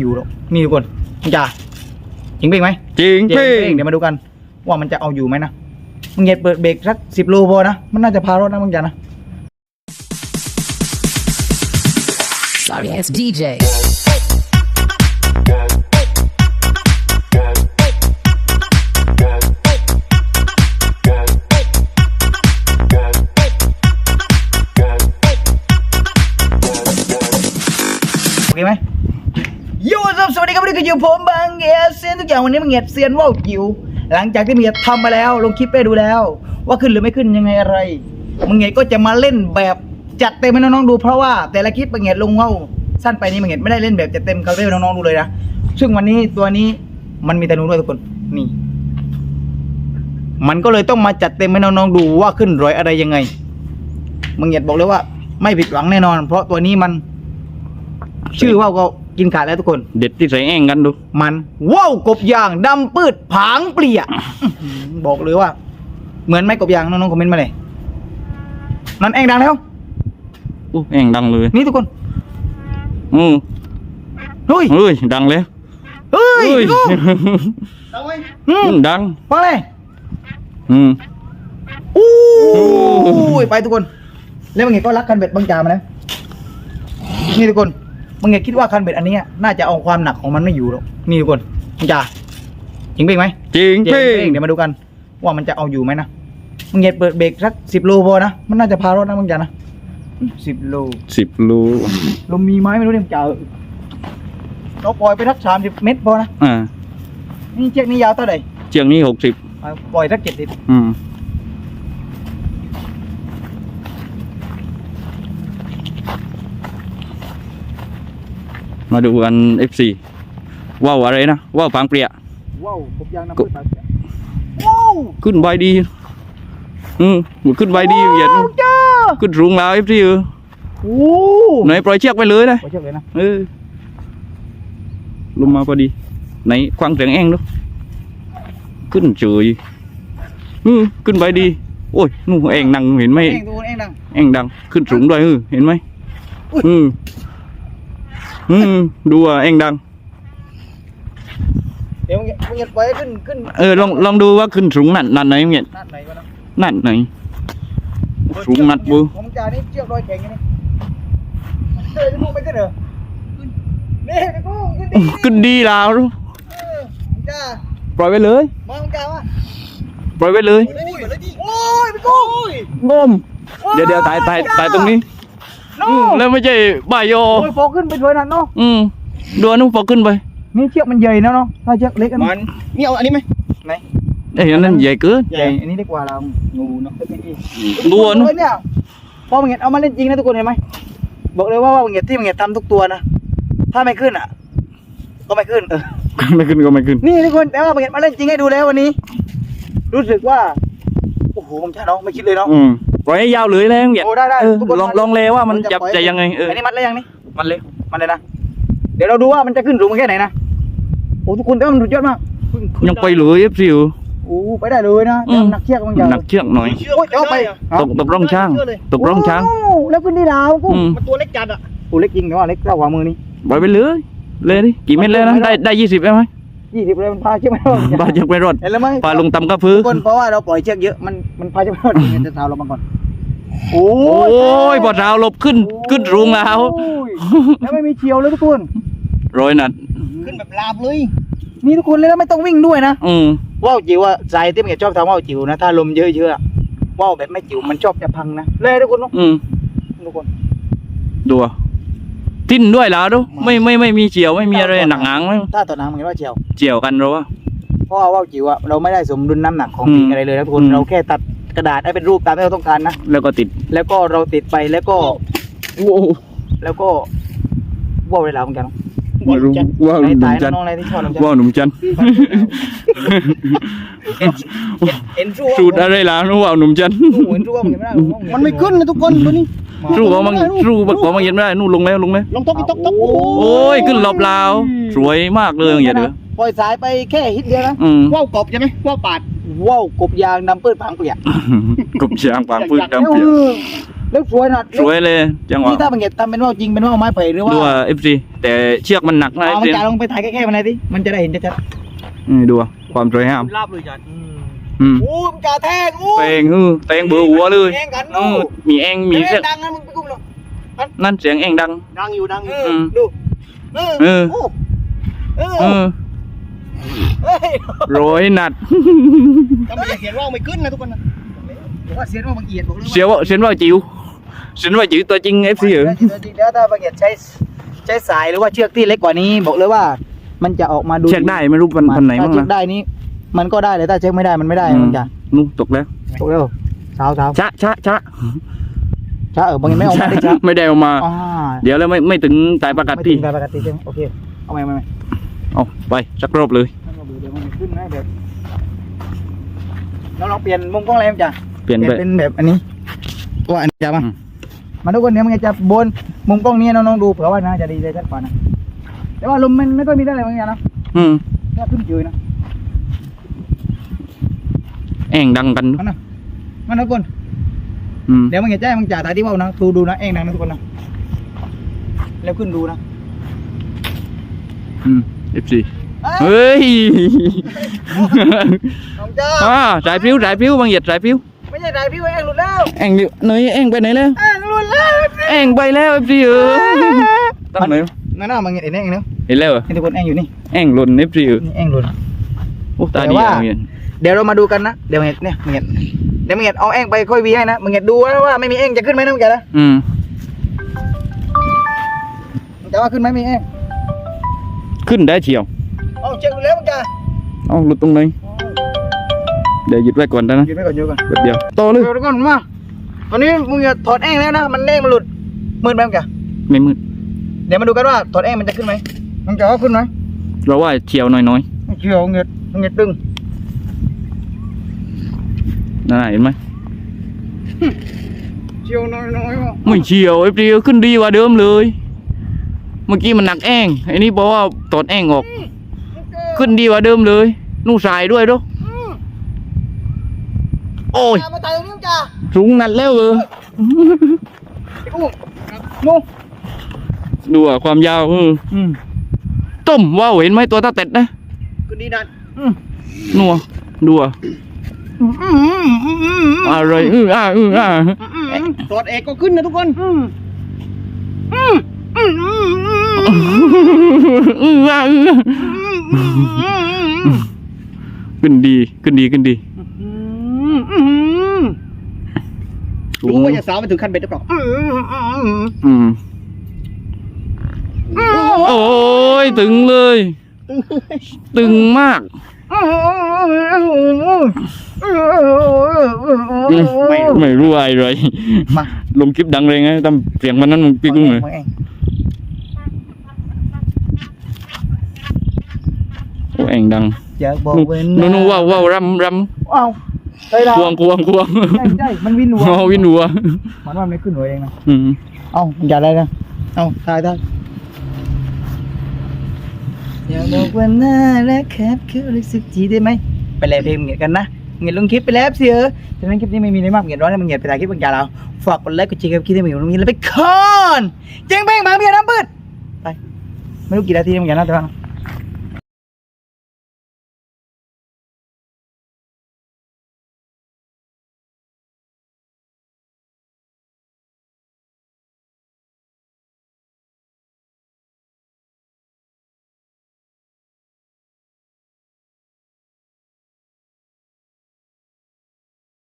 อยู่หรอกนี่ทุกคนจ้าจริงเป้งไหมจริงเจ๊เพ่เป้งเดี๋ยวมาดูกัน ว่ามันจะเอาอยู่ไหมนะมึงเหยียดเปิดเบรกสักสิบโลพอนะมันน่าจะพารถนะมึงจ้านะ Sorry ass DJ. อยู่ผมบางเงียเซียนทุกอย่างวันนี้มึงเหยียดเซียนว่าวจิ๋วหลังจากที่มึงเหยียดทำมาแล้วลงคลิปไปดูแล้ว ว่าขึ้นหรือไม่ขึ้นยังไงอะไรมึงเหยียก็จะมาเล่นแบบจัดเต็มให้น้องๆดูเพราะว่าแต่ละคลิปมึงเหยียดลงว่าวสั้นไปนี่มึงเหยียไม่ได้เล่นแบบจัดเต็มเขาเรียกน้องๆดูเลยนะซึ่งวันนี้ตัวนี้มันมีแต่นูด้วยทุกคนนี่มันก็เลยต้องมาจัดเต็มให้น้องๆดูว่าขึ้นรอยอะไรยังไงมึงเหยียบอกเลยว่า ไม่ผิดหวังแน่นอน เพราะตัวนี้มัน ชื่อว่าวก็ กินขาดแล้วทุกคน เด็ดที่ใส่แอ่งกันดู มันว่าวกบยางดำปืดผางเปลี่ยอื้อหือบอกเลยว่า เหมือนไหมกบยางน้องๆคอมเมนต์มาเลยนั่นเองดังแล้วอู้แอ่งดังเลย นี่ทุกคนอืมเฮ้ยเฮ้ยดังเลยเฮ้ยเฮ้ยพี่กุ้งอืมดังฟังเลยอืมอู้โอ้ยไปทุกคน แล้วมึงเห็นก็รักคันเบ็ดบางจามาแล้วนี่ทุกคน มึงเห็นคิดว่าคันเบ็ดอันเนี้ยน่าจะเอาความหนักของมันไม่อยู่หรอกนี่ทุกคนบางจาจริงเป้งไหมจริงเจ๊เพ่เป้งเดี๋ยวมาดูกัน ว่ามันจะเอาอยู่ไหมนะมึงเหยียดเปิดเบรกสักสิบโลพอนะมันน่าจะพารถนะมึงจ้ะนะสิบโลสิบโลลมมีไหมไม่รู้เนี่ยมึงจะเอาเราปล่อยไปสักสามสิบเมตรพอนะอ่านี่เชือกนี้ยาวเท่าไหร่เชียงนี้หกสิบเอาปล่อยสักเจ็ดสิบอืม มาดูกัน F4 ว้าวอะไรนะว้าวพังเปรียว้าวกบยางน้ำพืชปลาเสียว้าวขึ้นใบดี อืมขึ้นใบดีเหยียดว้าวจ้าขึ้นสูงแล้ว F4 เออโอ้ไหนปล่อยเชือกไปเลยนะปล่อยเชือกเลยนะเออลงมาพอดีไหนควางเสียงแองดูขึ้นเฉยอืมขึ้นไปดี โอ้ยนู่นแองดังเห็นไหมเองดูเองดังแองดังขึ้นสูงด้วยเออเห็นไหมอุ๊ยอืม อืมดูอะแองดัง เดี๋ยวมึงมึงเหยียดปล่อยให้ขึ้นขึ้นเออลองลองดูว่าขึ้นสูงนัดนัดไหนเงี้ยนัดไหนวะนะนัดไหน สูงนัดบูของจ่านี่เชือกรอยแข็งไงนี่เฮ้ยพี่กุ้งไปขึ้นเหรอนี่พี่กุ้งขึ้นดิขึ้นดีแล้วเออของจ่าปล่อยไปเลย มองของจ่าวะปล่อยไปเลย โอ้ยโอ้ยพี่กุ้งงม เดี๋ยวเดี๋ยวถ่ายถ่ายถ่ายตรงนี้ โน่อืมแล้วไม่ใช่บ่ายโย โอ้ยพอขึ้นไปด้วยนั่นเนาะอืมดูอันนู้นพอขึ้นไป นี่เชือกมันใหญ่นะเนาะถ้าเชือกเล็กอันมันนี่เอาอันนี้ไหมไหนเอ้ยอันนั้นใหญ่เกินใหญ่อันนี้เล็กกว่าเรางูเนาะดูอันนู้น เฮ้ยเนี่ยพอมึงเห็นเอามาเล่นจริงนะทุกคนเห็นไหมบอกเลยว่าว่ามึงเห็นที่มึงเห็นทำทุกตัวนะถ้าไม่ขึ้นอะ ก็ไม่ขึ้นเออไม่ขึ้นก็ไม่ขึ้น นี่ทุกคนแต่ว่ามึงเห็นมาเล่นจริงให้ดูแล้ววันนี้ รู้สึกว่าโอ้โหผมชาเนาะไม่คิดเลยเนาะอืม ปล่อยให้ยาวเลยแล้วเนี่ยโอ้ได้ได้เออทุกคนลองมันลองเลยว่ามันมันจะจะปล่อยจะยังไงเอออันนี้มัดแล้วยังนี่มันเลยมันเลยนะเดี๋ยวเราดูว่ามันจะขึ้นสูงแค่ไหนนะโอ้ทุกคนแต่ว่ามันสุดยอดมากยังไปเลยเอฟซีอยู่โอ้ไปได้เลยนะแต่มันหนักเชือกมันยาวหนักเชือกหน่อยโอ้ยเดี๋ยวไปตกตกร่องช้างตกร่องช้างโแล้วขึ้นได้ดาวกูอืมมันตัวเล็กจัดอะโอ้เล็กจริงแต่ว่าเล็กเท่ากว่ามือนี่ปล่อยไปเลยเลยดิกี่เม็ดแล้วนะได้ได้ยี่สิบไหม ยี่สิบเลยมันพาเชือกไม่รอดบาดยังไปรอดเห็นแล้วไหมพาลงตำกระพื้ทุกคนเพราะว่าเราปล่อยเชือกเยอะมันมันพาเชือกไม่รอดจริงๆจะเท้าเรามาก่อนโอ้โอ้ยพอเท้าหลบขึ้นขึ้นรุงแล้วโอ้ยแล้วไม่มีเฉียวเลยทุกคนร้อยนัดขึ้นแบบลาบเลยนี่ทุกคนเลยแล้วไม่ต้องวิ่งด้วยนะอืมว่าวจิ๋วอะสายที่มันชอบทำว่าวจิ๋วนะถ้าลมเยอะๆอะว่าวแบบไม่จิ๋วมันชอบจะพังนะเลยทุกคนเนอะอืมทุกคนดูอะ ทิ้นด้วยแล้วดูไม่ไม่ไม่มีเฉียวไม่มีอะไรหนักหางไหมถ้าต่อน้ำมันว่าเฉียวเฉียวกันเราว่าเพราะว่าว่าวจิ๋วอะเราไม่ได้สมดุลน้ำหนักของอืมปีกอะไรเลยนะทุกคนอืมเราแค่ตัดกระดาษให้เป็นรูปตามที่เราต้องการนะแล้วก็ติดแล้วก็เราติดไปแล้วก็โอ้แล้วก็ว่าวเวลาเหมือนกันเนอะไม่รู้ว่าหไหนนุ่ตามยจันทน้ร์องๆอะไรที่ชอบน้องจันว่าหนุ่มจันทร์เอ็นเอ็นสู้สูตรอะไรล่ะนู้ว่าหนุ่มจันทร์เหมือนสู้ว่ามันไม่ได้มันไม่ขึ้นนะทุกคนตัวนี้ สู้เขามังสู้บักเขามังเย็นไม่ได้นู่นลงแล้วลงแล้วลองตกอีกตกตกโอ้ยขึ้นรอบลาวสวยมากเลยอย่าเด้อปล่อยสายไปแค่ฮิตเดียวนะอืมว่าวกบใช่ไหมว่าวปาดว่าวกบยางนำปื้ดพังเปียกกบช้างปางปืนดำเปียกแล้วสวยนะสวยเลยจังหวะนี่ถ้าบังเกตทำเป็นว่าวจริงเป็นว่าวไม้ไผ่หรือว่าดูว่าเอฟซีแต่เชือกมันหนักนะเอเอาฟมันซีจะลงไปถ่ายแค่ๆมันไหนอยดิมันจะได้เห็นชัดดูว่าความสวยงามลาบเลยจัดๆ อืมโอ้มันกาแทกอู้แตงเออแตงเบอร์หัวเลยแองกันเอดูอมีแองมีเสีเสียยงงดังนะมึงไปกุ้มหรอกนั่นเสียงแองดัง ดังอยู่ดังอเอยู่อมดูเออเออโเออเออเฮ้ยร้อยนัดถ้าไม่อยากเห็นว่าวไม่ขึ้นนะทุกคนนะบอกว่าเสียงว่าบังเอียดบอกเลยว่าเสียวเสียงว่าจิ๋วเสียงว่าจิ๋วตัวจริงเอฟซีเหรอจริงๆแล้วถ้าบังเอียดใช้ใช้สายหรือว่าเชือกที่เล็กกว่านี้ บอกเลยว่า มันจะออกมาดูเช็คได้ไม่รู้พันพันไหนถ้าบ้างเช็คนะได้นี่ มันก็ได้เลยถ้าเช็คไม่ได้มันไม่ได้มันจะนู่นตกแล้วตกแล้วเช้าเช้าชะชะชะช้าเออบางทีไม่ออกมาได้ช้าไม่ได้เออกมาอ่าเดี๋ยวแล้วไม่ไม่ถึงสายประกาศไม่ที่ถึงการปกติใช่ไหมโอเคเอาไหมเอาไหมเอาไปสักรอบเลยเดี๋ยวมันขึ้นนะเดี๋ยวเราลองเปลี่ยนมุมกล้องอะไรมั้ยจ้ะเปลี่ยนเปลี่ไปยนเป็นแบบอันนี้ว่าอันนี้จะมาอืมมาทุกคนเดี๋ยวมันจะบนมุมกล้องนี้น้องๆดูเผื่อว่านะจะดีใจชัดกว่านะแต่ว่าลมมันไม่ค่อยมีได้อะไรบางอย่างนะอืมแค่ขึ้นเฉยนะ แองดังกันมานะมาทุกคนอืมเดี๋ยวมันจะแจ้งมันจ่าตาที่ว่าวนะดูดูนะเองดังนะทุกคนนะแล้วขึ้นดูนะอืมเอฟซีเฮ้ยน้องจ้าอ่าสายพิ้วสายพิ้วบางเหยียดสายพิ้วไม่ใช่ถ่ายพี่ว่าเองหลุดแล้วแองอยู่ไหนแองไปไหนแล้วเองหลุดแล้วแองไปแล้วเอฟซีเออตั้งไหนนั่นน่ะมันเห็นเองเนาะเห็นแล้วเหรอนี่ทุกคนเองอยู่นี่แองหล่นเอฟซีเออนี่เองหลุดโอ้ตาดีแต่ว่าอะเงี้ยเดี๋ยวเรามาดูกันนะ เดี๋ยวมึงเห็นเนี่ยมึงเห็นเดี๋ยวมึงเห็นเอาแองไปค่อยวีให้นะมึงเห็นดูนะว่าไม่มีแองจะขึ้นไหมนะมึงแกนะอืมมึงจะว่าขึ้นไหมมีแองขึ้นได้เชียวเอาเช็คดูแล้วมึงจะเอาหลุดตรงไหนเดี๋ยวหยุดไว้ก่อนนะหยุดไว้ก่อนหยุดไว้ก่อนแป๊บเดียวต่อเลยเดี๋ยวก่อนมาตอนนี้มึงจะถอดแองแล้วนะมันแองมันหลุดมืดไหมมึงแกไม่มืดเดี๋ยวมาดูกันว่าถอดแองมันจะขึ้นไหมมึงจะว่าขึ้นไหมเราว่าเชียวน้อยไม่เกี่ยวมึงเห็นมึงเห็นดึงๆ นั่นน่ะเห็นไหมเกี่ยวน้อยๆว่ะไม่เชียวเอฟซีขึ้นดีกว่าเดิมเลย เมื่อกี้มันหนักแองไอ้นี่บอกว่าตอดแองออก ขึ้นดีกว่าเดิมเลยนู่นสายด้วยด้วยโอ้ยมาตายตรงนี้มึงจ้าสูงนัดแล้วเออไอ้กุ้งนู่นดูอะความยาวเอออืมต้มว้าวเห็นไหมตัวตาเต็ดนะขึ้นดีดันอืมนัวดูอะ อืมอืมอืมอืมอืมอะไรเอออ่าเอออ่าตอดเอกก็ขึ้นนะทุกคนอืมอืมอืมอืมอืมเอออ่าเออขึ้นดีขึ้นดีขึ้นดีสูรู้งว่าจะสาวไปถึงขั้นเบ็ดหรือเปล่าอืมโอ้ยตึงเลย ตึงมาก ไม่ไม่รู้อะไรเลยมาลงคลิปดังเลยไงทำเสียงมันนั้นมึงพี่กุ้งเลยมาเองโอ้เองดังอยากบอกนู่นเว้นนู่นนู่นว้าวว้าวรำรเอ้าใช่แล้ำวควงควงควงใช่ใช่มันวินหัวเอาวินหัวมันว่ามันไม่ขึ้นหัวเองนะอืมเอ้ามันอย่าอะไรนะเอ้าถ่ายถ่าย อยาบอกว่าน่ารักครับคือรู้สึกจีได้ไหมไปแลเพลงเงียกันนะเงียลงคลิปไปแล้วเสียฉะนั้นคลิปนี้ไม่มีอะไรมากเงียร้อนให้มึงเงียไปถ่ายคลิปบางอย่างเราฝากกดไลค์กดแชร์กับคลิปที่มีอยู่ตรงนี้แล้วไปคอนเจ๊งเป้งมาเบียร์น้ำปืดไปไม่รู้กี่นาทีมึงเงียนะแต่ว่า